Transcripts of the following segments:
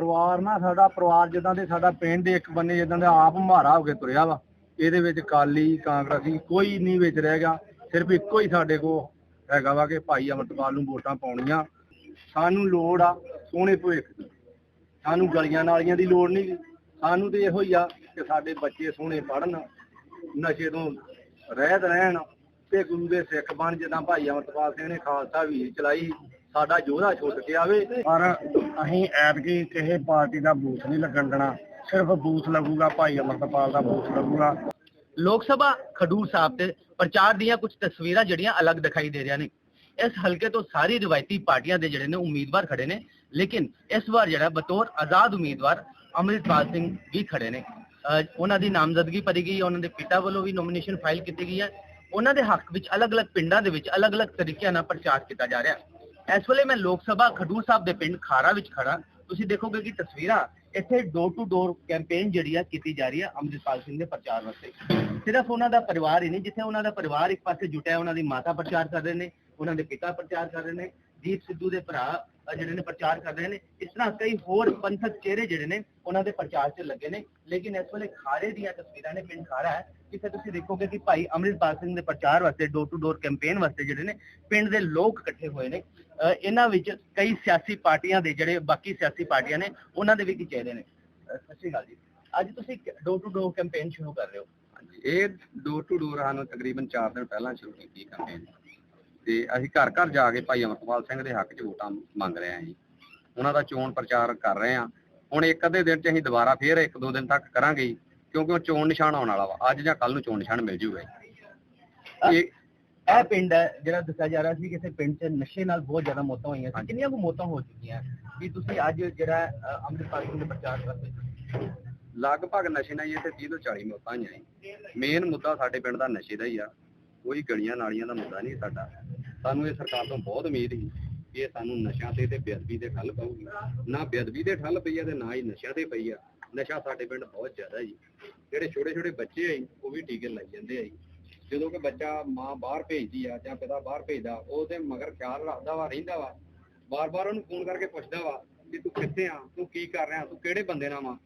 ਪਰਿਵਾਰ ਨਾ ਸਾਡਾ ਪਰਿਵਾਰ ਜਿੱਦਾਂ ਦੇ ਸਾਡਾ ਪਿੰਡ ਦੇ ਇੱਕ ਬੰਨੇ ਜਿੱਦਾਂ ਦਾ ਆਪ ਮਾਰਾ ਹੋ ਕੇ ਤੁਰਿਆ ਵਾ, ਇਹਦੇ ਵਿੱਚ ਕਾਲੀ ਕਾਂਗਰਸੀ ਕੋਈ ਨਹੀਂ ਵਿੱਚ ਰਹਿ ਸਿਰਫ ਇੱਕੋ ਹੀ ਸਾਡੇ ਕੋ ਹੈਗਾ ਵਾ ਕਿ ਭਾਈ ਅਮਰਪਾਲ ਨੂੰ ਵੋਟਾਂ ਪਾਉਣੀਆਂ, ਸਾਨੂੰ ਲੋੜ ਆ ਸੋਹਣੇ ਭਵਿੱਖ ਦੀ। ਸਾਨੂੰ ਗਲੀਆਂ ਨਾਲੀਆਂ ਦੀ ਲੋੜ ਨਹੀਂ, ਸਾਨੂੰ ਤੇ ਇਹੋ ਹੀ ਆ ਕਿ ਸਾਡੇ ਬੱਚੇ ਸੋਹਣੇ ਪੜਨ ਨਸ਼ੇ ਤੋਂ ਰਹਿਤ ਰਹਿਣ ਤੇ ਗੁਰੂ ਦੇ ਸਿੱਖ ਬਣ, ਜਿੱਦਾਂ ਭਾਈ ਅਮਰਪਾਲ ਸਿੰਘ ਨੇ ਖਾਲਸਾ ਵੀ ਚਲਾਈ ਸਾਡਾ ਯੋਧਾ ਛੁੱਟ ਕੇ ਆਵੇ ਪਰ ਅਸੀਂ ਐਤਕੀ ਕਿਸੇ ਪਾਰਟੀ ਦਾ ਬੂਥ ਨਹੀਂ ਲੱਗਣ ਦੇਣਾ। ਸਿਰਫ ਬੂਥ ਲੱਗੂਗਾ ਭਾਈ ਅਮਰਪਾਲ ਦਾ ਬੂਥ ਲੱਗੂਗਾ। ਲੋਕ ਸਭਾ ਖਡੂਰ ਸਾਹਿਬ ਤੇ ਪ੍ਰਚਾਰ ਦੀਆਂ ਕੁਝ ਤਸਵੀਰਾਂ ਜਿਹੜੀਆਂ ਅਲੱਗ ਦਿਖਾਈ ਦੇ ਰਹੀਆਂ ਨੇ। ਇਸ ਹਲਕੇ ਤੋਂ ਸਾਰੀ ਰਿਵਾਇਤੀ ਪਾਰਟੀਆਂ ਦੇ ਜਿਹੜੇ ਨੇ ਉਮੀਦਵਾਰ ਖੜੇ ਨੇ। ਲੇਕਿਨ ਇਸ ਵਾਰ ਜਿਹੜਾ ਬਤੌਰ ਆਜ਼ਾਦ ਉਮੀਦਵਾਰ ਅੰਮ੍ਰਿਤਪਾਲ ਸਿੰਘ ਵੀ ਖੜੇ ਨੇ। ਉਹਨਾਂ ਦੀ ਨਾਮਜ਼ਦਗੀ ਭਰੀ ਗਈ ਉਹਨਾਂ ਦੇ ਪਿਤਾ ਵੱਲੋਂ ਵੀ ਨੋਮੀਨੇਸ਼ਨ ਫਾਈਲ ਕੀਤੀ ਗਈ ਹੈ। ਉਹਨਾਂ ਦੇ ਹੱਕ ਵਿੱਚ ਅਲੱਗ-ਅਲੱਗ ਪਿੰਡਾਂ ਦੇ ਵਿੱਚ ਅਲੱਗ-ਅਲੱਗ ਤਰੀਕਿਆਂ ਨਾਲ ਪ੍ਰਚਾਰ ਕੀਤਾ ਜਾ ਰਿਹਾ। ਹੈ ਇਸ ਵੇਲੇ ਮੈਂ ਲੋਕ ਸਭਾ ਖਡੂਰ ਸਾਹਿਬ ਦੇ ਪਿੰਡ ਖਾਰਾ ਵਿੱਚ ਖੜਾ ਤੁਸੀਂ ਦੇਖੋਗੇ ਕਿ ਤਸਵੀਰਾਂ ਇੱਥੇ ਡੋਰ ਟੂ ਡੋਰ ਕੈਂਪੇਨ ਜਿਹੜੀ ਆ ਕੀਤੀ ਜਾ ਰਹੀ ਹੈ ਅੰਮ੍ਰਿਤਪਾਲ ਸਿੰਘ ਦੇ ਪ੍ਰਚਾਰ ਵਾਸਤੇ। ਸਿਰਫ ਉਹਨਾਂ ਦਾ ਪਰਿਵਾਰ ਹੀ ਨਹੀਂ, ਜਿੱਥੇ ਉਹਨਾਂ ਦਾ ਪਰਿਵਾਰ ਇੱਕ ਪਾਸੇ ਜੁਟਿਆ, ਉਹਨਾਂ ਦੀ ਮਾਤਾ ਪ੍ਰਚਾਰ ਕਰ ਰਹੇ ਨੇ, ਉਹਨਾਂ ਦੇ ਪਿਤਾ ਪ੍ਰਚਾਰ ਕਰ ਰਹੇ ਨੇ। ਦੀਪ ਸਿੱਧੂ ਦੇ ਭਰਾ ਜਿਹੜੇ ਨੇ ਪ੍ਰਚਾਰ ਕਰ ਰਹੇ ਨੇ, ਇਸ ਤਰ੍ਹਾਂ ਕਈ ਹੋਰ ਪੰਥਕ ਚਿਹਰੇ ਜਿਹੜੇ ਨੇ, ਉਹਨਾਂ ਦੇ ਪ੍ਰਚਾਰ 'ਚ ਲੱਗੇ ਨੇ। ਲੇਕਿਨ ਇਸ ਵੇਲੇ ਖਾਰੇ ਦੀਆਂ ਤਸਵੀਰਾਂ ਨੇ, ਪਿੰਡ ਖਾਰਾ ਹੈ, ਜਿੱਥੇ ਤੁਸੀਂ ਦੇਖੋਗੇ ਕਿ ਭਾਈ ਅੰਮ੍ਰਿਤਪਾਲ ਸਿੰਘ ਦੇ ਪ੍ਰਚਾਰ ਵਾਸਤੇ ਡੋਰ ਟੂ ਡੋਰ ਕੈਂਪੇਨ ਵਾਸਤੇ ਜਿਹੜੇ ਨੇ, ਪਿੰਡ ਦੇ ਲੋਕ ਇਕੱਠੇ ਹੋਏ ਨੇ। ਇਹਨਾਂ ਵਿੱਚ ਕਈ ਸਿਆਸੀ ਪਾਰਟੀਆਂ ਦੇ ਜਿਹੜੇ ਬਾਕੀ ਸਿਆਸੀ ਪਾਰਟੀਆਂ ਨੇ, ਉਹਨਾਂ ਦੇ ਵੀ ਕੀ ਚਿਹਰੇ ਨੇ। ਸਤਿ ਸ਼੍ਰੀ ਅਕਾਲ ਜੀ। ਅੱਜ ਤੁਸੀਂ ਡੋਰ ਟੂ ਡੋਰ ਕੈਂਪੇਨ ਸ਼ੁਰੂ ਕਰ ਰਹੇ ਹੋ। ਇਹ ਡੋਰ ਟੂ ਡੋਰ ਸਾਨੂੰ ਤਕਰੀਬਨ 4 ਦਿਨ ਪਹਿਲਾਂ ਸ਼ੁਰੂ ਕੀਤੀ ਕੈਂਪੇਨ ਤੇ ਅਸੀਂ ਘਰ ਘਰ ਜਾ ਕੇ ਭਾਈ ਅਮਰਪਾਲ ਸਿੰਘ ਦੇ ਹੱਕ 'ਚ ਵੋਟਾਂ ਮੰਗ ਰਹੇ ਹਾਂ ਜੀ। ਉਹਨਾਂ ਦਾ ਚੋਣ ਪ੍ਰਚਾਰ ਕਰ ਰਹੇ ਹਾਂ। ਹੁਣ ਇੱਕ ਅੱਧੇ ਦਿਨ 'ਚ ਅਸੀਂ ਦੁਬਾਰਾ ਫੇਰ ਇੱਕ ਦੋ ਦਿਨ ਤੱਕ ਕਰਾਂਗੇ ਜੀ, ਕਿਉਂਕਿ ਉਹ ਚੋਣ ਨਿਸ਼ਾਨ ਆਉਣ ਵਾਲਾ ਵਾ। ਅੱਜ ਜਾਂ ਕੱਲ ਨੂੰ ਚੋਣ ਨਿਸ਼ਾਨ ਮਿਲ ਜੂਗਾ ਜੀ। ਇਹ ਇਹ ਪਿੰਡ ਹੈ ਜਿਹੜਾ ਦੱਸਿਆ ਜਾ ਰਿਹਾ ਸੀ ਕਿਸੇ ਪਿੰਡ 'ਚ ਨਸ਼ੇ ਨਾਲ ਬਹੁਤ ਜ਼ਿਆਦਾ ਮੌਤਾਂ ਹੋਈਆਂ ਸੀ। ਕਿੰਨੀਆਂ ਕੁ ਮੌਤਾਂ ਹੋ ਚੁੱਕੀਆਂ? ਵੀ ਤੁਸੀਂ ਅੱਜ ਜਿਹੜਾ ਅੰਮ੍ਰਿਤਪਾਲ ਸਿੰਘ ਦੇ ਪ੍ਰਚਾਰ ਵਾਸਤੇ ਲਗਭਗ ਨਸ਼ੇ ਨਾਲ ਹੀ ਇੱਥੇ 30 ਤੋਂ 40 ਮੌਤਾਂ ਹੋਈਆਂ ਜੀ। ਮੇਨ ਮੁੱਦਾ ਸਾਡੇ ਪਿੰਡ ਦਾ ਨਸ਼ੇ ਦਾ ਹੀ ਆ। ਕੋਈ ਗਲੀਆਂ ਨਾਲੀਆਂ ਦਾ ਮੁੱਦਾ ਨਹੀਂ ਸਾਡਾ। ਸਾਨੂੰ ਇਹ ਸਰਕਾਰ ਤੋਂ ਬਹੁਤ ਉਮੀਦ ਸੀ ਕਿ ਇਹ ਸਾਨੂੰ ਨਸ਼ਿਆਂ ਤੇ ਤੇ ਬੇਅਦਬੀ ਤੇ ਠੱਲ ਪਊਗੀ। ਨਾ ਬੇਅਦਬੀ ਤੇ ਠੱਲ ਪਈ ਆ ਤੇ ਨਾ ਹੀ ਨਸ਼ਿਆਂ ਤੇ ਪਈ ਆ। ਨਸ਼ਾ ਸਾਡੇ ਪਿੰਡ ਬਹੁਤ ਜ਼ਿਆਦਾ ਜੀ। ਜਿਹੜੇ ਛੋਟੇ ਛੋਟੇ ਬੱਚੇ ਆ ਉਹ ਵੀ ਟੀਕੇ ਲਾਈ ਜਾਂਦੇ ਆ ਜਦੋਂ ਕਿ ਬੱਚਾ ਮਾਂ ਬਾਹਰ ਭੇਜਦੀ ਆ ਜਾਂ ਪਿਤਾ ਬਾਹਰ ਭੇਜਦਾ, ਉਹ ਤੇ ਮਗਰ ਖਿਆਲ ਰੱਖਦਾ ਵਾ, ਰਹਿੰਦਾ ਵਾ। ਬਾਰ-ਬਾਰ ਉਹਨੂੰ ਫੋਨ ਕਰਕੇ ਪੁੱਛਦਾ ਵਾ ਕਿ ਤੂੰ ਕਿੱਥੇ ਆ? ਤੂੰ ਕੀ ਕਰ ਰਿਹਾ? ਤੂੰ ਕਿਹੜੇ ਬੰਦੇ ਨਾਲ ਵਾ?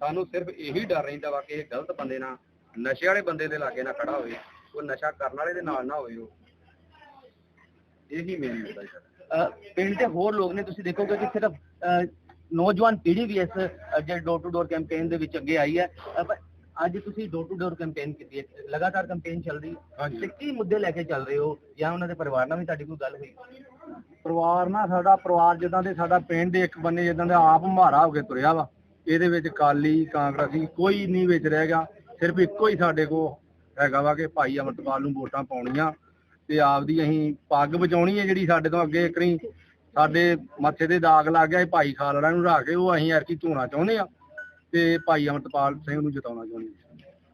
ਸਾਨੂੰ ਸਿਰਫ ਇਹੀ ਡਰ ਰਹਿੰਦਾ ਵਾ ਕਿ ਇਹ ਗਲਤ ਬੰਦੇ ਨਾਲ, ਨਸ਼ੇ ਵਾਲੇ ਬੰਦੇ ਦੇ ਲਾਗੇ ਨਾ ਖੜਾ ਹੋਵੇ। ਉਹ ਨਸ਼ਾ ਕਰਨ ਵਾਲੇ ਦੇ ਨਾਲ ਨਾ ਹੋਵੇ ਉਹ ਇਹੀ ਜੀ ਸਾਡਾ ਅਹ, ਪਿੰਡ ਦੇ ਹੋਰ ਲੋਕ ਨੇ ਤੁਸੀਂ ਦੇਖੋਗੇ ਕਿ ਸਿਰਫ ਨੌਜਵਾਨ ਪੀੜ੍ਹੀ ਵੀ ਇਸ ਜਿਹੜੇ ਡੋਰ ਟੂ ਡੋਰ ਕੈਂਪੇਨ ਦੇ ਵਿੱਚ ਅੱਗੇ ਆਈ ਹੈ। ਅੱਜ ਤੁਸੀਂ ਡੋਰ ਟੂ ਡੋਰ ਕੈਂਪੇਨ ਕੀਤੀ ਹੈ ਲਗਾਤਾਰ ਕੈਂਪੇਨ ਚੱਲ ਰਹੀ ਹੈ। ਤੇ ਕੀ ਮੁੱਦੇ ਲੈ ਕੇ ਚੱਲ ਰਹੇ ਹੋ? ਜਾਂ ਉਹਨਾਂ ਦੇ ਪਰਿਵਾਰ ਨਾਲ ਵੀ ਤੁਹਾਡੀ ਕੋਈ ਗੱਲ ਹੋਈ? ਪਰਿਵਾਰ ਨਾ ਸਾਡਾ ਪਰਿਵਾਰ ਜਿੱਦਾਂ ਦੇ ਸਾਡਾ ਪਿੰਡ ਦੇ ਇੱਕ ਬੰਨੇ ਜਿੱਦਾਂ ਦਾ ਆਪ ਮਾਰਾ ਹੋ ਕੇ ਤੁਰਿਆ ਵਾ ਇਹਦੇ ਵਿੱਚ ਕਾਲੀ ਕਾਂਗਰਸੀ ਕੋਈ ਨਹੀਂ ਵਿੱਚ ਰਹਿ ਗਿਆ। ਸਿਰਫ ਇੱਕੋ ਹੀ ਸਾਡੇ ਕੋ ਹੈਗਾ ਵਾ ਕਿ ਭਾਈ ਅਮਰਪਾਲ ਨੂੰ ਵੋਟਾਂ ਪਾਉਣੀਆਂ। ਤੇ ਆਪਦੀ ਅਸੀਂ ਪੱਗ ਬਚਾਉਣੀ ਹੈ ਜਿਹੜੀ ਸਾਡੇ ਤੋਂ ਅੱਗੇ ਇੱਕਣੀ ਸਾਡੇ ਮੱਥੇ ਤੇ ਦਾਗ ਲੱਗ ਗਿਆ ਇਹ ਭਾਈ ਖਾਲੜਾ ਨੂੰ ਰਾ ਕੇ ਉਹ ਅਸੀਂ ਐਰਕੀ ਧੋਣਾ ਚਾਹੁੰਦੇ ਆ ਤੇ ਭਾਈ ਅਮਰਪਾਲ ਸਿੰਘ ਨੂੰ ਜਿਤਾਉਣਾ ਚਾਹੁੰਦੇ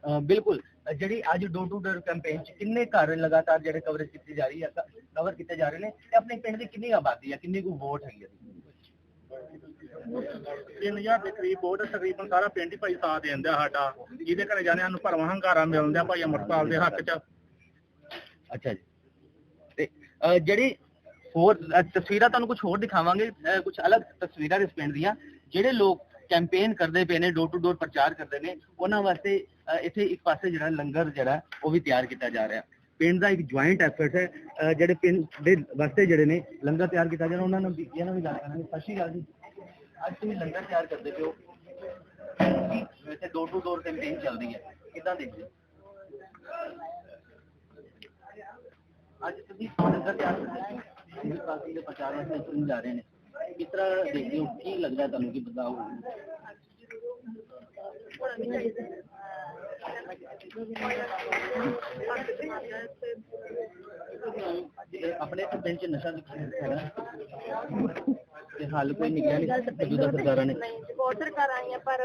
ਅਹ, ਬਿਲਕੁਲ। ਜਿਹੜੀ ਅੱਜ ਡੋਰ ਟੂ ਡੋਰ ਕੈਂਪੇਨ ਚ ਕਿੰਨੇ ਘਰ ਲਗਾਤਾਰ ਜਿਹੜੇ ਕਵਰੇਜ ਕੀਤੀ ਜਾ ਰਹੀ ਹੈ ਕਵਰ ਕੀਤੇ ਜਾ ਰਹੇ ਨੇ ਤੇ ਆਪਣੇ ਪਿੰਡ ਦੀ ਕਿੰਨੀ ਆਬਾਦੀ ਹੈ ਕਿੰਨੀ ਕੁ ਵੋਟ ਹੈਗੀ ਹੈ? 3000 ਦੇ ਕਰੀਬ ਵੋਟ ਤਕਰੀਬਨ ਸਾਰਾ ਪਿੰਡ ਹੀ ਭਾਈ ਸਾਥ ਦਿੰਦਾ ਸਾਡਾ। ਜਿਹਦੇ ਘਰੇ ਜਾਂਦੇ ਸਾਨੂੰ ਭਰਵਾਂ ਹੰਗਾਰਾ ਮਿਲਦਾ ਭਾਈ ਅਮਰਪਾਲ ਦੇ ਹੱਕ 'ਚ। ਅੱਛਾ ਜੀ। ਜਿਹੜੀ ਹੋਰ ਤਸਵੀਰਾਂ ਤੁਹਾਨੂੰ ਕੁਝ ਹੋਰ ਦਿਖਾਵਾਂਗੇ ਕੁਝ ਅਲੱਗ ਤਸਵੀਰਾਂ ਇਸ ਪਿੰਡ ਦੀਆਂ, ਜਿਹੜੇ ਲੋਕ ਕੈਂਪੇਨ ਕਰਦੇ ਪਏ ਨੇ ਡੋਰ ਟੂ ਡੋਰ ਪ੍ਰਚਾਰ ਕਰਦੇ ਨੇ, ਉਹਨਾਂ ਵਾਸਤੇ ਇੱਥੇ ਇੱਕ ਪਾਸੇ ਜਿਹੜਾ ਲੰਗਰ ਜਿਹੜਾ, ਉਹ ਵੀ ਤਿਆਰ ਕੀਤਾ ਜਾ ਰਿਹਾ। ਪਿੰਡ ਦਾ ਇੱਕ ਜੁਆਇੰਟ ਐਫਰਟ ਹੈ ਜਿਹੜੇ ਪਿੰਡ ਦੇ ਵਾਸਤੇ ਜਿਹੜੇ ਨੇ, ਲੰਗਰ ਤਿਆਰ ਕੀਤਾ ਜਾ ਰਿਹਾ, ਉਹਨਾਂ ਨੂੰ ਵੀ ਨਾਲ ਵੀ ਗੱਲ ਕਰਾਂਗੇ। ਸਤਿ ਸ਼੍ਰੀ ਅਕਾਲ ਜੀ। ਅੱਜ ਤੁਸੀਂ ਲੰਗਰ ਤਿਆਰ ਕਰਦੇ ਪਏ ਹੋ। ਡੋਰ ਟੂ ਡੋਰ ਕੈਂਪੇਨ ਚੱਲਦੀ ਹੈ, ਕਿੱਦਾਂ ਦੇਖਦੇ ਹੋ? ਅੱਜ ਤੁਸੀਂ ਲੰਗਰ ਤਿਆਰ ਕਰਦੇ ਹੋ ਇਹ ਕਾਫੀ ਦੇ ਪ੍ਰਚਾਰ ਵਾਸਤੇ ਚੁਣ ਜਾ ਰਹੇ ਨੇ ਕਿਸ ਤਰ੍ਹਾਂ ਦੇਖਦੇ ਹੋ ਕੀ ਲੱਗਦਾ ਤੁਹਾਨੂੰ ਕਿ ਬਦਲਾਅ ਹੋਊਗਾ ਆਪਣੇ ਇੱਥੇ ਪਿੰਡ 'ਚ ਨਸ਼ਾ ਹੈਗਾ ਤੇ ਹੱਲ ਕੋਈ ਨਿਕਲਿਆ ਨਹੀਂ ਮੌਜੂਦਾ ਸਰਕਾਰਾਂ ਨੇ ਨਹੀਂ ਜੀ, ਬਹੁਤ ਸਰਕਾਰਾਂ ਆਈਆਂ ਪਰ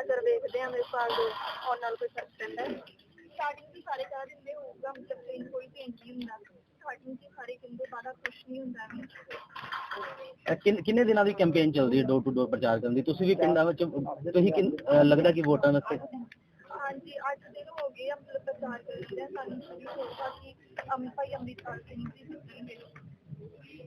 ਅਸਰ ਵੇਖਦੇ ਹਾਂ ਮੇਰੇ ਸਾਲ ਦੇ ਆਉਣ ਨਾਲ ਕੋਈ ਫ਼ਰਕ ਪੈਂਦਾ ਸਟਾਰਟਿੰਗ ਤੇ ਸਾਰੇ ਕਹਿ ਦਿੰਦੇ ਹੋਊਗਾ ਮਤਲਬ ਕਿ ਕੋਈ ਚੇਂਜ ਨਹੀਂ ਹੁੰਦਾ ਸਟਾਰਟਿੰਗ ਤੇ ਸਾਰੇ ਕਹਿੰਦੇ ਬਾਅਦ ਕੁਝ ਨਹੀਂ ਹੁੰਦਾ ਵੀ। ਅਹ ਕਿੰਨ- ਕਿੰਨੇ ਦਿਨਾਂ ਦੀ ਕੈਂਪੇਨ ਚੱਲਦੀ ਹੈ ਡੋਰ ਟੂ ਡੋਰ ਪ੍ਰਚਾਰ ਕਰਨ ਦੀ? ਤੁਸੀਂ ਵੀ ਪਿੰਡਾਂ ਵਿੱਚ ਤੁਸੀਂ ਕਿੰਨ- ਅਹ ਲੱਗਦਾ ਕਿ ਵੋਟਾਂ ਵਾਸਤੇ ਹਾਂਜੀ ਅੱਠ ਦਿਨ ਹੋ ਗਏ ਆ ਮਤਲਬ ਪ੍ਰਚਾਰ ਕਰਦੇ ਆ ਸਾਨੂੰ ਸ਼ੁਰੂ ਹੋਇਆ ਕਿ ਅਮ ਭਾਈ ਅੰਮ੍ਰਿਤਪਾਲ ਸਿੰਘ ਜੀ ਜਿੱਤਣਗੇ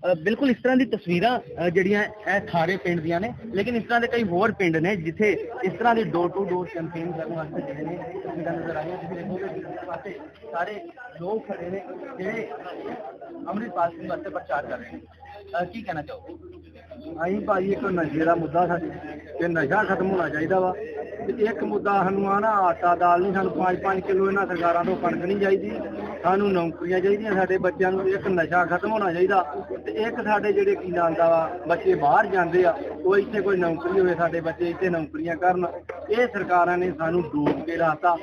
ਬਿਲਕੁਲ ਇਸ ਤਰ੍ਹਾਂ ਦੀ ਤਸਵੀਰਾਂ ਜਿਹੜੀਆਂ ਇਹ ਥਾਰੇ ਪਿੰਡ ਦੀਆਂ ਨੇ। ਲੇਕਿਨ ਇਸ ਤਰ੍ਹਾਂ ਦੇ ਕਈ ਹੋਰ ਪਿੰਡ ਨੇ, ਜਿੱਥੇ ਇਸ ਤਰ੍ਹਾਂ ਦੀ ਡੋਰ ਟੂ ਡੋਰ ਕੈਂਪੇਨ ਕਰਨ ਵਾਸਤੇ ਜਿਹੜੇ ਨੇ, ਤਸਵੀਰਾਂ ਨਜ਼ਰ ਆਈਆਂ ਤੁਸੀਂ ਦੇਖੋਗੇ ਇਸ ਪਾਸੇ ਸਾਰੇ ਲੋਕ ਖੜੇ ਨੇ, ਜਿਹੜੇ ਅੰਮ੍ਰਿਤਪਾਲ ਸਿੰਘ ਵਾਸਤੇ ਪ੍ਰਚਾਰ ਕਰ ਰਹੇ ਨੇ। ਕੀ ਕਹਿਣਾ ਚਾਹੋਗੇ? ਅਸੀਂ ਭਾਈ ਇੱਕ ਨਸ਼ੇ ਦਾ ਮੁੱਦਾ ਸਾਡੇ ਤੇ ਨਸ਼ਾ ਖਤਮ ਹੋਣਾ ਚਾਹੀਦਾ ਵਾ। ਤੇ ਇੱਕ ਮੁੱਦਾ ਸਾਨੂੰ ਆ ਨਾ ਆਟਾ ਦਾਲ ਨਹੀਂ, ਸਾਨੂੰ 5-5 ਕਿਲੋ ਇਹਨਾਂ ਸਰਕਾਰਾਂ ਤੋਂ ਕਣਕ ਨਹੀਂ ਚਾਹੀਦੀ। ਸਾਨੂੰ ਨੌਕਰੀਆਂ ਚਾਹੀਦੀਆਂ, ਸਾਡੇ ਬੱਚਿਆਂ ਨੂੰ ਇੱਕ ਨਸ਼ਾ ਖਤਮ ਹੋਣਾ ਚਾਹੀਦਾ। ਤੇ ਇੱਕ ਸਾਡੇ ਜਿਹੜੇ ਕੀ ਨਾਂਦਾ ਵਾ, ਬੱਚੇ ਬਾਹਰ ਜਾਂਦੇ ਆ, ਉਹ ਇੱਥੇ ਕੋਈ ਨੌਕਰੀ ਹੋਵੇ, ਸਾਡੇ ਬੱਚੇ ਇੱਥੇ ਨੌਕਰੀਆਂ ਕਰਨ। ਇਹ ਸਰਕਾਰਾਂ ਨੇ ਸਾਨੂੰ ਡੋਬ ਕੇ ਰਾਤਾ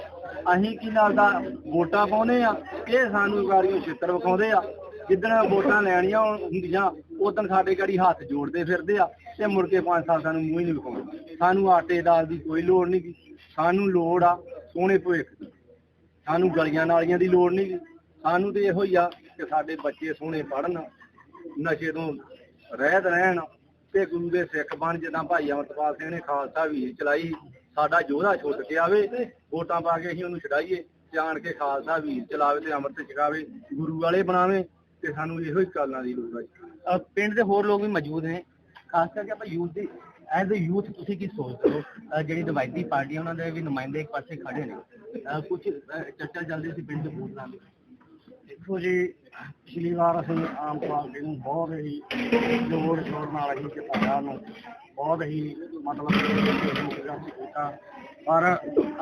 ਅਸੀਂ ਕੀ ਨਾਲ ਦਾ ਵੋਟਾਂ ਪਾਉਨੇ ਆ, ਇਹ ਸਾਨੂੰ ਗਾੜੀਆਂ ਛਿੱਤਰ ਵਿਖਾਉਂਦੇ ਆ। ਜਿੱਦਣ ਵੋਟਾਂ ਲੈਣੀਆਂ ਹੁੰਦੀਆਂ ਉਦੋਂ ਸਾਡੇ ਘੜੀ ਹੱਥ ਜੋੜਦੇ ਫਿਰਦੇ ਆ ਤੇ ਮੁੜ ਕੇ 5 ਸਾਲ ਸਾਨੂੰ ਮੂੰਹ ਹੀ ਨਹੀਂ ਵਿਖਾਉਂਦੇ ਸਾਨੂੰ ਆਟੇ ਦਾਲ ਦੀ ਕੋਈ ਲੋੜ ਨਹੀਂ ਗੀ। ਸਾਨੂੰ ਲੋੜ ਆ ਸੋਹਣੇ ਭਵਿੱਖ ਦੀ। ਸਾਨੂੰ ਗਲੀਆਂ ਨਾਲੀਆਂ ਦੀ ਲੋੜ ਨਹੀਂ ਗੀ। ਸਾਨੂੰ ਤੇ ਇਹੋ ਹੀ ਆ ਕਿ ਸਾਡੇ ਬੱਚੇ ਸੋਹਣੇ ਪੜਨ ਨਸ਼ੇ ਤੋਂ ਰਹਿਤ ਰਹਿਣ ਤੇ ਗੁਰੂ ਦੇ ਸਿੱਖ ਬਣ, ਜਿੱਦਾਂ ਭਾਈ ਅਮਰਪਾਲ ਸਿੰਘ ਨੇ ਖਾਲਸਾ ਵੀਰ ਚਲਾਈ ਸਾਡਾ ਯੋਧਾ ਛੁੱਟ ਕੇ ਆਵੇ, ਵੋਟਾਂ ਪਾ ਕੇ ਅਸੀਂ ਉਹਨੂੰ ਛਡਾਈਏ ਜਾਣ ਕੇ ਖਾਲਸਾ ਵੀਰ ਚਲਾਵੇ ਤੇ ਅੰਮ੍ਰਿਤ ਛਕਾਵੇ, ਗੁਰੂ ਵਾਲੇ ਬਣਾਵੇ। ਤੇ ਸਾਨੂੰ ਇਹੋ ਹੀ ਕਾਲਾਂ ਦੀ ਲੋੜ ਹੈ ਅ, ਪਿੰਡ ਦੇ ਹੋਰ ਲੋਕ ਵੀ ਮੌਜੂਦ ਨੇ ਖਾਸ ਕਰਕੇ ਆਪਾਂ ਯੂਥ ਦੀ ਐਜ਼ ਅ ਯੂਥ ਤੁਸੀਂ ਕੀ ਸੋਚਦੇ ਹੋ? ਜਿਹੜੀ ਰਵਾਇਤੀ ਪਾਰਟੀਆਂ ਉਹਨਾਂ ਦੇ ਵੀ ਨੁਮਾਇੰਦੇ ਇੱਕ ਪਾਸੇ ਖੜੇ ਨੇ। ਕੁਝ ਚਰਚਾ ਚੱਲਦੀ ਸੀ ਪਿੰਡ ਦੇ ਵੋਟਰਾਂ ਦੀ। ਦੇਖੋ ਜੀ ਪਿਛਲੀ ਵਾਰ ਅਸੀਂ ਆਮ ਪਾਰਟੀ ਨੂੰ ਬਹੁਤ ਹੀ ਜੋਰ ਸ਼ੋਰ ਨਾਲ ਅਸੀਂ ਜਿਤਾਇਆ ਨੂੰ ਬਹੁਤ ਹੀ ਮਤਲਬ ਕੀਤਾ ਪਰ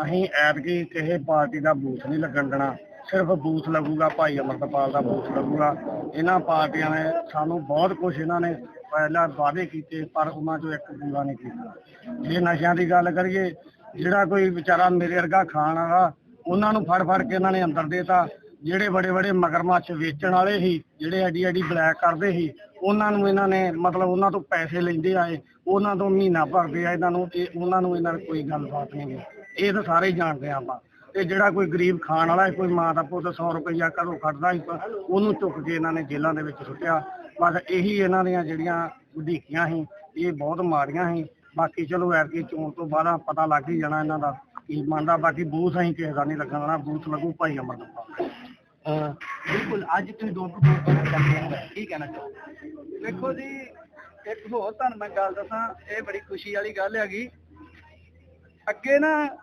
ਅਸੀਂ ਐਤਕੀ ਕਿਸੇ ਪਾਰਟੀ ਦਾ ਬੂਥ ਨਹੀਂ ਲੱਗਣ ਦੇਣਾ। ਸਿਰਫ ਬੂਥ ਲੱਗੂਗਾ, ਭਾਈ ਅਮਰਤਪਾਲ ਦਾ ਬੂਥ ਲੱਗੂਗਾ। ਇਹਨਾਂ ਪਾਰਟੀਆਂ ਨੇ ਸਾਨੂੰ ਬਹੁਤ ਕੁਝ ਇਹਨਾਂ ਨੇ ਪਹਿਲਾਂ ਵਾਅਦੇ ਕੀਤੇ, ਪਰ ਉਹਨਾਂ ਚੋਂ ਇੱਕ ਪੂਰਾ ਨਹੀਂ ਕੀਤਾ। ਜੇ ਨਸ਼ਿਆਂ ਦੀ ਗੱਲ ਕਰੀਏ, ਜਿਹੜਾ ਕੋਈ ਵਿਚਾਰਾ ਮੇਰੇ ਵਰਗਾ ਖਾਣ ਵਾਲਾ, ਉਹਨਾਂ ਨੂੰ ਫੜ ਫੜ ਕੇ ਇਹਨਾਂ ਨੇ ਅੰਦਰ ਦੇਤਾ। ਜਿਹੜੇ ਬੜੇ ਬੜੇ ਮਗਰਮੱਛ ਵੇਚਣ ਵਾਲੇ ਸੀ, ਜਿਹੜੇ ਐਡੀ ਐਡੀ ਬਲੈਕ ਕਰਦੇ ਸੀ, ਉਹਨਾਂ ਨੂੰ ਇਹਨਾਂ ਨੇ ਮਤਲਬ ਉਹਨਾਂ ਤੋਂ ਪੈਸੇ ਲੈਂਦੇ ਆਏ, ਉਹਨਾਂ ਤੋਂ ਮਹੀਨਾ ਭਰਦੇ ਆ ਇਹਨਾਂ ਨੂੰ, ਤੇ ਉਹਨਾਂ ਨੂੰ ਇਹਨਾਂ ਨਾਲ ਕੋਈ ਗੱਲਬਾਤ ਨਹੀਂ ਇਹ ਤਾਂ ਸਾਰੇ ਹੀ ਜਾਣਦੇ ਆ ਆਪਾਂ। ਤੇ ਜਿਹੜਾ ਕੋਈ ਗਰੀਬ ਖਾਣ ਵਾਲਾ ਸੀ, ਕੋਈ ਮਾਂ ਦਾ ਪੁੱਤ 100 ਰੁਪਈਆ ਘਰੋਂ ਖੜਦਾ ਸੀ ਉਹਨੂੰ ਚੁੱਕ ਕੇ ਇਹਨਾਂ ਨੇ ਜੇਲ੍ਹਾਂ ਦੇ ਵਿੱਚ ਸੁੱਟਿਆ। ਬਸ ਇਹੀ ਇਹਨਾਂ ਦੀਆਂ ਜਿਹੜੀਆਂ ਵਧੀਕੀਆਂ ਸੀ ਇਹ ਬਹੁਤ ਮਾੜੀਆਂ ਸੀ। ਬਾਕੀ ਚਲੋ ਐਰਕੀ ਚੋਣ ਤੋਂ ਬਾਅਦ ਪਤਾ ਲੱਗ ਹੀ ਜਾਣਾ ਇਹਨਾਂ ਦਾ। ਕੀ ਮੰਨਦਾ ਬਾਕੀ ਬੂਥ ਅਸੀਂ ਕਿਸੇ ਦਾ ਨਹੀਂ ਲੱਗਣ ਦੇਣਾ ਬੂਥ ਲੱਗੂ ਭਾਈ ਅਮਰਪਾਲ ਅ, ਬਿਲਕੁਲ ਅੱਜ ਤੁਸੀਂ ਡੋਰ ਟੂ ਡੋਰ ਕੈਂਪੇਨ ਕੀ ਕਹਿਣਾ ਚਾਹੋਗੇ? ਦੇਖੋ ਜੀ ਇੱਕ ਹੋਰ ਤੁਹਾਨੂੰ ਮੈਂ ਗੱਲ ਦੱਸਾਂ ਇਹ ਬੜੀ ਖੁਸ਼ੀ ਵਾਲੀ ਗੱਲ ਹੈਗੀ। ਅੱਗੇ ਨਾ ਅਹ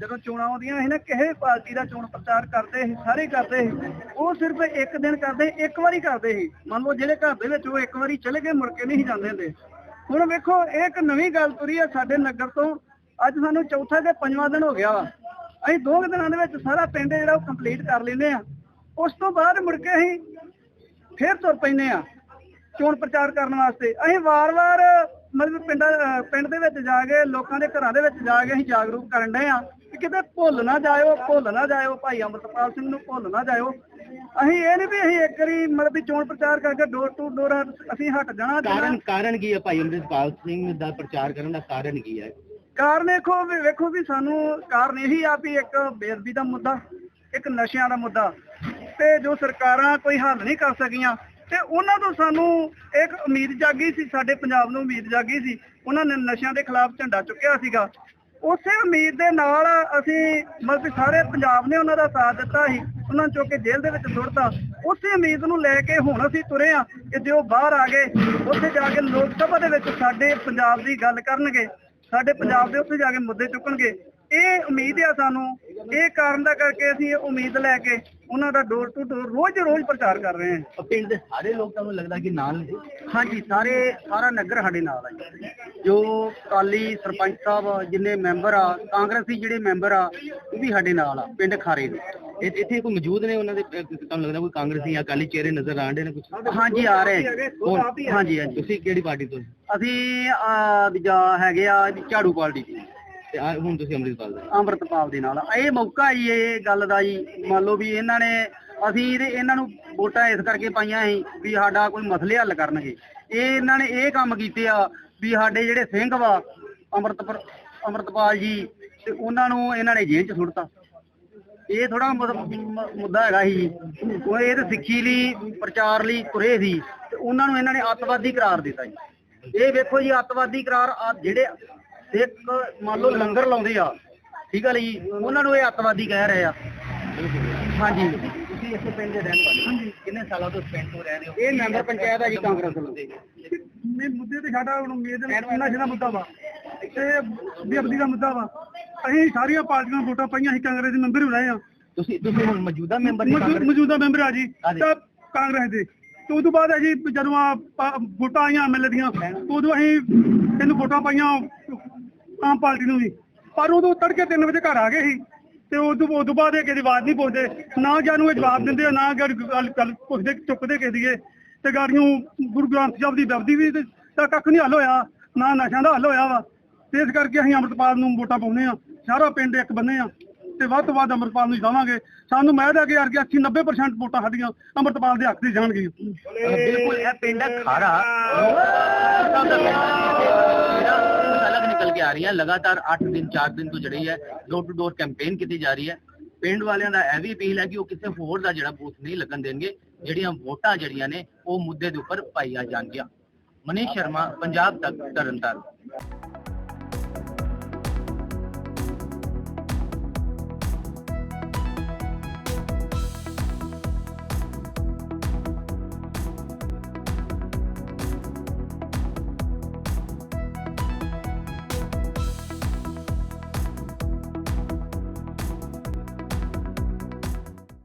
ਜਦੋਂ ਚੋਣਾਂ ਆਉਂਦੀਆਂ ਸੀ ਨਾ, ਕਿਸੇ ਪਾਰਟੀ ਦਾ ਚੋਣ ਪ੍ਰਚਾਰ ਕਰਦੇ ਸੀ, ਸਾਰੇ ਕਰਦੇ ਸੀ। ਉਹ ਸਿਰਫ ਇੱਕ ਦਿਨ ਕਰਦੇ, ਇੱਕ ਵਾਰੀ ਕਰਦੇ ਸੀ। ਮੰਨ ਲਓ ਜਿਹੜੇ ਘਰ ਦੇ ਵਿੱਚ ਉਹ ਇੱਕ ਵਾਰੀ ਚਲੇ ਗਏ, ਮੁੜ ਕੇ ਨਹੀਂ ਜਾਂਦੇ ਹੁੰਦੇ। ਹੁਣ ਵੇਖੋ, ਇਹ ਇੱਕ ਨਵੀਂ ਗੱਲ ਤੁਰੀ ਹੈ ਸਾਡੇ ਨਗਰ ਤੋਂ। ਅੱਜ ਸਾਨੂੰ ਚੌਥਾ ਤੇ ਪੰਜਵਾਂ ਦਿਨ ਹੋ ਗਿਆ ਵਾ। ਅਸੀਂ ਦੋ ਕੁ ਦਿਨਾਂ ਦੇ ਵਿੱਚ ਸਾਰਾ ਪਿੰਡ ਜਿਹੜਾ ਉਹ ਕੰਪਲੀਟ ਕਰ ਲੈਂਦੇ ਆ। ਉਸ ਤੋਂ ਬਾਅਦ ਮੁੜ ਕੇ ਅਸੀਂ ਫੇਰ ਤੁਰ ਪੈਂਦੇ ਆ ਚੋਣ ਪ੍ਰਚਾਰ ਕਰਨ ਵਾਸਤੇ। ਅਸੀਂ ਵਾਰ-ਵਾਰ ਮਤਲਬ ਪਿੰਡਾਂ ਪਿੰਡ ਦੇ ਵਿੱਚ ਜਾ ਕੇ ਲੋਕਾਂ ਦੇ ਘਰਾਂ ਦੇ ਵਿੱਚ ਜਾ ਕੇ ਅਸੀਂ ਜਾਗਰੂਕ ਕਰਨ ਡਏ ਆ ਕਿ ਕਿਤੇ ਭੁੱਲ ਨਾ ਜਾਇਓ ਭੁੱਲ ਨਾ ਜਾਇਓ ਭਾਈ ਅੰਮ੍ਰਿਤਪਾਲ ਸਿੰਘ ਨੂੰ ਭੁੱਲ ਨਾ ਜਾਇਓ। ਅਸੀਂ ਇਹ ਨਹੀਂ ਵੀ ਅਸੀਂ ਇੱਕ ਵਾਰੀ ਮਤਲਬ ਵੀ ਚੋਣ ਪ੍ਰਚਾਰ ਕਰਕੇ ਡੋਰ ਟੂ ਡੋਰ ਅਸੀਂ ਹਟ ਜਾਣਾ ਕਾਰਨ ਕਾਰਨ ਕੀ ਹੈ ਭਾਈ ਅੰਮ੍ਰਿਤਪਾਲ ਸਿੰਘ ਦਾ ਪ੍ਰਚਾਰ ਕਰਨ ਦਾ ਕਾਰਨ ਕੀ ਹੈ? ਕਾਰਨ ਦੇਖੋ ਵੀ ਵੇਖੋ ਵੀ ਸਾਨੂੰ ਕਾਰਨ ਇਹੀ ਆ ਵੀ ਇੱਕ ਬੇਅਦਬੀ ਦਾ ਮੁੱਦਾ ਇੱਕ ਨਸ਼ਿਆਂ ਦਾ ਮੁੱਦਾ ਤੇ ਜੋ ਸਰਕਾਰਾਂ ਕੋਈ ਹੱਲ ਨਹੀਂ ਕਰ ਸਕੀਆਂ ਤੇ ਉਹਨਾਂ ਤੋਂ ਸਾਨੂੰ ਇੱਕ ਉਮੀਦ ਜਾਗੀ ਸੀ, ਸਾਡੇ ਪੰਜਾਬ ਨੂੰ ਉਮੀਦ ਜਾਗੀ ਸੀ। ਉਹਨਾਂ ਨੇ ਨਸ਼ਿਆਂ ਦੇ ਖਿਲਾਫ ਝੰਡਾ ਚੁੱਕਿਆ ਸੀਗਾ। ਉਸੇ ਉਮੀਦ ਦੇ ਨਾਲ ਅਸੀਂ ਮਤਲਬ ਕਿ ਸਾਰੇ ਪੰਜਾਬ ਨੇ ਉਹਨਾਂ ਦਾ ਸਾਥ ਦਿੱਤਾ ਸੀ, ਉਹਨਾਂ ਨੂੰ ਚੁੱਕ ਕੇ ਜੇਲ੍ਹ ਦੇ ਵਿੱਚ ਸੁੱਟਤਾ। ਉਸੇ ਉਮੀਦ ਨੂੰ ਲੈ ਕੇ ਹੁਣ ਅਸੀਂ ਤੁਰੇ ਆ ਕਿ ਜੇ ਉਹ ਬਾਹਰ ਆ ਗਏ, ਉੱਥੇ ਜਾ ਕੇ ਲੋਕ ਸਭਾ ਦੇ ਵਿੱਚ ਸਾਡੇ ਪੰਜਾਬ ਦੀ ਗੱਲ ਕਰਨਗੇ, ਸਾਡੇ ਪੰਜਾਬ ਦੇ ਉੱਥੇ ਜਾ ਕੇ ਮੁੱਦੇ ਚੁੱਕਣਗੇ। ਇਹ ਉਮੀਦ ਆ ਸਾਨੂੰ। ਇਹ ਕਾਰਨ ਦਾ ਕਰਕੇ ਅਸੀਂ ਉਮੀਦ ਲੈ ਕੇ ਉਹਨਾਂ ਦਾ ਡੋਰ ਟੂ ਡੋਰ ਰੋਜ਼ ਰੋਜ਼ ਪ੍ਰਚਾਰ ਕਰ ਰਹੇ ਹਾਂ। ਪਿੰਡ ਦੇ ਸਾਰੇ ਲੋਕ ਤੁਹਾਨੂੰ ਲੱਗਦਾ ਕਿ ਨਾਲ ਨੇ। ਹਾਂਜੀ ਸਾਰੇ ਸਾਰਾ ਨਗਰ ਸਾਡੇ ਨਾਲ ਆ ਜੀ। ਜੋ ਕਾਲੀ ਸਰਪੰਚ ਸਾਹਿਬ ਜਿੰਨੇ ਮੈਂਬਰ ਆ ਕਾਂਗਰਸੀ ਜਿਹੜੇ ਮੈਂਬਰ ਆ ਉਹ ਵੀ ਸਾਡੇ ਨਾਲ ਆ ਪਿੰਡ ਖਾਰੇ ਦੇ। ਇਹ- ਇੱਥੇ ਕੋਈ ਮੌਜੂਦ ਨੇ ਉਹਨਾਂ ਦੇ ਤੁਹਾਨੂੰ ਲੱਗਦਾ ਕੋਈ ਕਾਂਗਰਸੀ ਜਾਂ ਅਕਾਲੀ ਚਿਹਰੇ ਨਜ਼ਰ ਆਉਂਦੇ ਨੇ ਕੁਝ ਹਾਂਜੀ ਆ ਰਹੇ? ਹਾਂਜੀ ਹਾਂਜੀ। ਤੁਸੀਂ ਕਿਹੜੀ ਪਾਰਟੀ ਤੋਂ? ਅਸੀਂ ਆ ਦੂਜਾ ਹੈਗੇ ਆ ਝਾੜੂ ਪਾਰਟੀ ਦੇ ਤੇ ਆਹ ਹੁਣ ਤੁਸੀਂ ਅੰਮ੍ਰਿਤਪਾਲ ਦੇ ਅੰਮ੍ਰਿਤਪਾਲ ਦੇ ਨਾਲ। ਇਹ ਮੌਕਾ ਹੀ ਇਹ ਗੱਲ ਦਾ ਜੀ। ਮੰਨ ਲਓ ਵੀ ਇਹਨਾਂ ਨੇ, ਅਸੀਂ ਇਹਦੇ ਇਹਨਾਂ ਨੂੰ ਵੋਟਾਂ ਇਸ ਕਰਕੇ ਪਾਈਆਂ ਸੀ ਵੀ ਸਾਡਾ ਕੋਈ ਮਸਲੇ ਹੱਲ ਕਰਨਗੇ। ਇਹ ਇਹਨਾਂ ਨੇ ਇਹ ਕੰਮ ਕੀਤੇ ਆ ਵੀ ਸਾਡੇ ਜਿਹੜੇ ਸਿੰਘ ਵਾ ਅੰਮ੍ਰਿਤਪਾਲ ਅੰਮ੍ਰਿਤਪਾਲ ਜੀ, ਤੇ ਉਹਨਾਂ ਨੂੰ ਇਹਨਾਂ ਨੇ ਜੇਲ੍ਹ 'ਚ ਸੁੱਟਤਾ। ਇਹ ਥੋੜਾ ਮੁੱਦਾ ਹੈਗਾ ਸੀ ਜੀ। ਉਹ ਇਹ ਤਾਂ ਸਿੱਖੀ ਲਈ, ਪ੍ਰਚਾਰ ਲਈ ਤੁਰੇ ਸੀ, ਤੇ ਉਹਨਾਂ ਨੂੰ ਇਹਨਾਂ ਨੇ ਅੱਤਵਾਦੀ ਕਰਾਰ ਦਿੱਤਾ ਜੀ। ਇਹ ਵੇਖੋ ਜੀ, ਅੱਤਵਾਦੀ ਕਰਾਰ ਜਿਹੜੇ ਸਿੱਖ ਮੰਨ ਲਓ ਲੰਗਰ ਲਾਉਂਦੇ ਆ ਠੀਕ ਆ ਜੀ ਉਹਨਾਂ ਨੂੰ ਇਹ ਅੱਤਵਾਦੀ ਕਹਿ ਰਹੇ ਆ। ਹਾਂਜੀ। ਤੁਸੀਂ ਇਸੇ ਪਿੰਡ ਦੇ ਰਹਿਣ ਵਾਲੇ ਹੋ। ਕਿੰਨੇ ਸਾਲਾਂ ਤੋਂ ਇਸ ਪਿੰਡ ਤੋਂ ਰਹਿ ਰਹੇ ਹੋ? ਇਹ ਮੈਂਬਰ ਪੰਚਾਇਤ ਹੈ ਜੀ ਕਾਂਗਰਸ ਵੱਲੋਂ। ਮੇ ਮੁੱਦੇ ਤੇ ਸਾਡਾ ਹੁਣ ਉਮੀਦ ਨਸ਼ੇ ਦਾ ਮੁੱਦਾ ਵਾ। ਤੇ ਬੇਅਦਬੀ ਦਾ ਮੁੱਦਾ ਵਾ। ਅਸੀਂ ਸਾਰੀਆਂ ਪਾਰਟੀਆਂ ਨੂੰ ਵੋਟਾਂ ਪਾਈਆਂ ਅਸੀਂ ਕਾਂਗਰਸ ਦੇ ਮੈਂਬਰ ਰਹੇ ਆ। ਤੁਸੀਂ ਤੁਸੀਂ ਹੁਣ ਮੌਜੂਦਾ ਮੈਂਬਰ ਮੌਜੂਦਾ ਮੈਂਬਰ ਆ ਜੀ ਹਾਂਜੀ। ਤਾਂ ਕਾਂਗਰਸ ਦੇ। ਤੇ ਉਦੋਂ ਬਾਅਦ ਜੀ ਜਦੋਂ ਆ ਵੋਟਾਂ ਆਈਆਂ ਐਮਐਲਏ ਦੀਆਂ ਤੇ ਉਦੋਂ ਅਸੀਂ ਇਹਨੂੰ ਵੋਟਾਂ ਪਾਈਆਂ ਆਮ ਪਾਰਟੀ ਨੂੰ ਵੀ। ਪਰ ਉਦੋਂ ਤੜਕੇ 3 ਵਜੇ ਘਰ ਆ ਗਏ ਸੀ ਤੇ ਉਦੋਂ ਉਦੋਂ ਬਾਅਦ ਇਹ ਕਿਸੇ ਆਵਾਜ਼ ਨਹੀਂ ਪੁੱਛਦੇ। ਨਾ ਜਾਨੂੰ ਇਹ ਜਵਾਬ ਦਿੰਦੇ ਆ, ਨਾ ਗੱਲ ਗੱਲ- ਪੁੱਛਦੇ ਚੁੱਕਦੇ ਕਿਸੇ ਤੇ ਗਾੜੀਆਂ ਗੁਰੂ ਗ੍ਰੰਥ ਸਾਹਿਬ ਦੀ ਦਬਦੀ ਵੀ ਤਾਂ ਕੱਖ ਨਹੀਂ ਹੱਲ ਹੋਇਆ ਨਾ ਨਸ਼ਿਆਂ ਦਾ ਹੱਲ ਹੋਇਆ ਵਾ। ਤੇ ਇਸ ਕਰਕੇ ਅਸੀਂ ਅੰਮ੍ਰਿਤਪਾਲ ਨੂੰ ਵੋਟਾਂ ਪਾਉਂਦੇ ਆ ਸਾਰਾ ਪਿੰਡ ਇੱਕ ਬੰਨੇ ਆ। ਤੇ ਵੱਧ ਤੋਂ ਵੱਧ ਅੰਮ੍ਰਿਤਪਾਲ ਨੂੰ ਜਾਵਾਂਗੇ ਸਾਨੂੰ ਮੈਂ ਦਾ ਕਿ ਯਾਰ ਕਿ 80 90% ਵੋਟਾਂ ਸਾਡੀਆਂ ਅੰਮ੍ਰਿਤਪਾਲ ਦੇ ਹੱਕ ਦੀ ਜਾਣਗੀਆਂ। ਬਿਲਕੁਲ ਇਹ ਪਿੰਡ ਖਾਰਾ ਕੇ ਆ ਰਹੀ ਹੈ। ਲਗਾਤਾਰ 8 ਦਿਨ 4 ਦਿਨ ਤੋਂ ਜਿਹੜੀ ਹੈ ਡੋਰ ਟੂ ਡੋਰ ਕੈਂਪੇਨ ਕੀਤੀ ਜਾ ਰਹੀ ਹੈ। ਪਿੰਡ ਵਾਲਿਆਂ ਦਾ ਇਹ ਵੀ ਅਪੀਲ ਹੈ ਕਿ ਉਹ ਕਿਸੇ ਹੋਰ ਦਾ ਜਿਹੜਾ ਬੂਥ ਨਹੀਂ ਲੱਗਣ ਦੇਣਗੇ। ਜਿਹੜੀਆਂ ਵੋਟਾਂ ਜਿਹੜੀਆਂ ਨੇ, ਉਹ ਮੁੱਦੇ ਦੇ ਉੱਪਰ ਪਾਈਆਂ ਜਾਣਗੀਆਂ। ਮਨੀਸ਼ ਸ਼ਰਮਾ, ਪੰਜਾਬ ਤੱਕ ਤਰਨਤਾਰਨ।